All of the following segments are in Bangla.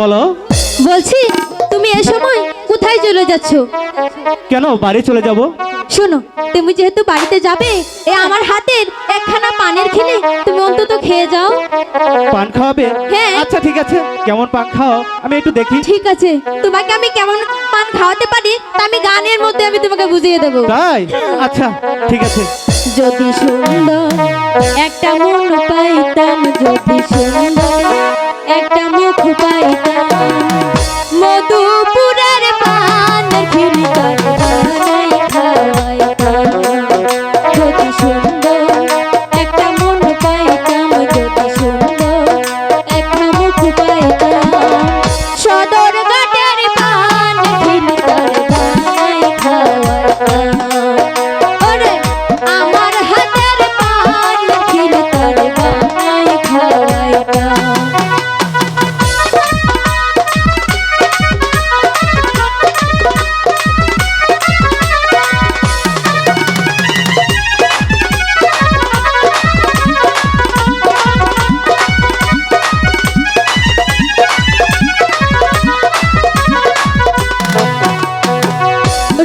বলো। বলছি তুমি এ সময় কোথায় চলে যাচ্ছ? কেন বাড়ি চলে যাব? শোনো তুমি যেহেতু বাড়িতে যাবে এ আমার হাতের একখানা পানের খেলে তুমি অন্তত খেয়ে যাও। পান খাওয়াবে? হ্যাঁ। আচ্ছা ঠিক আছে। কেমন পান খাও? আমি একটু দেখি। ঠিক আছে। তোমাকে আমি কেমন পান খাওয়াতে পারি তা আমি গানের মধ্যে আমি তোমাকে বুঝিয়ে দেবো। তাই? আচ্ছা ঠিক আছে। যদি সুন্দর একটা মন পাইতাম যদি সুন্দর একটা মুখ পাইতাম। মধুপুরের পান খিলতার বানাই খাওয়াইতাম সুন্দর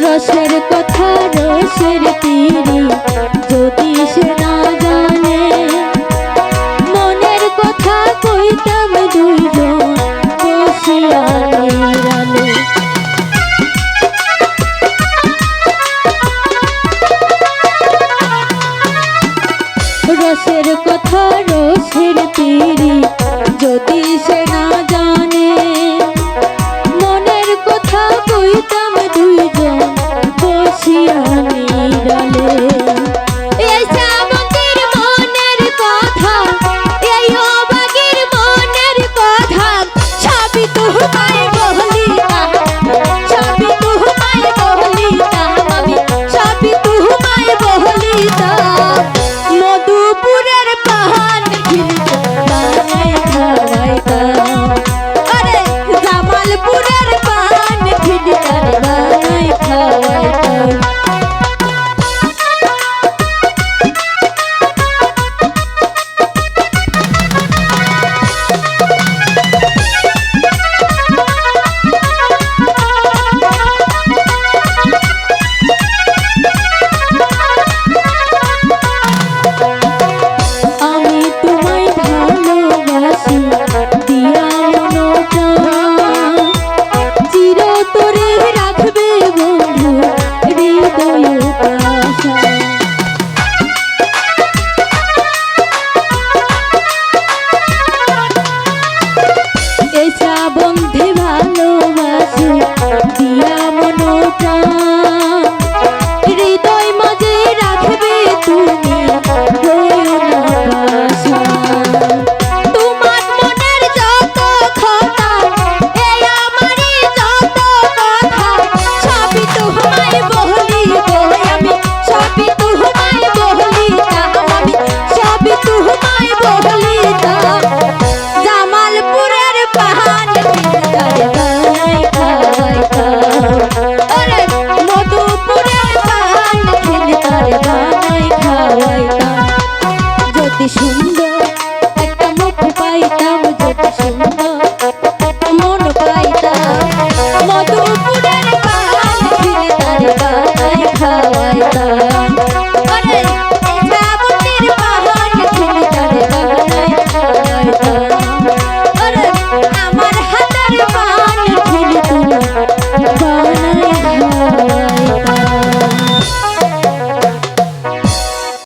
রসের কথা রসের তীরে যদি সে না জানে মনের কথা কইতাম দুইজন রসের কথা খাওয়াইতাম 心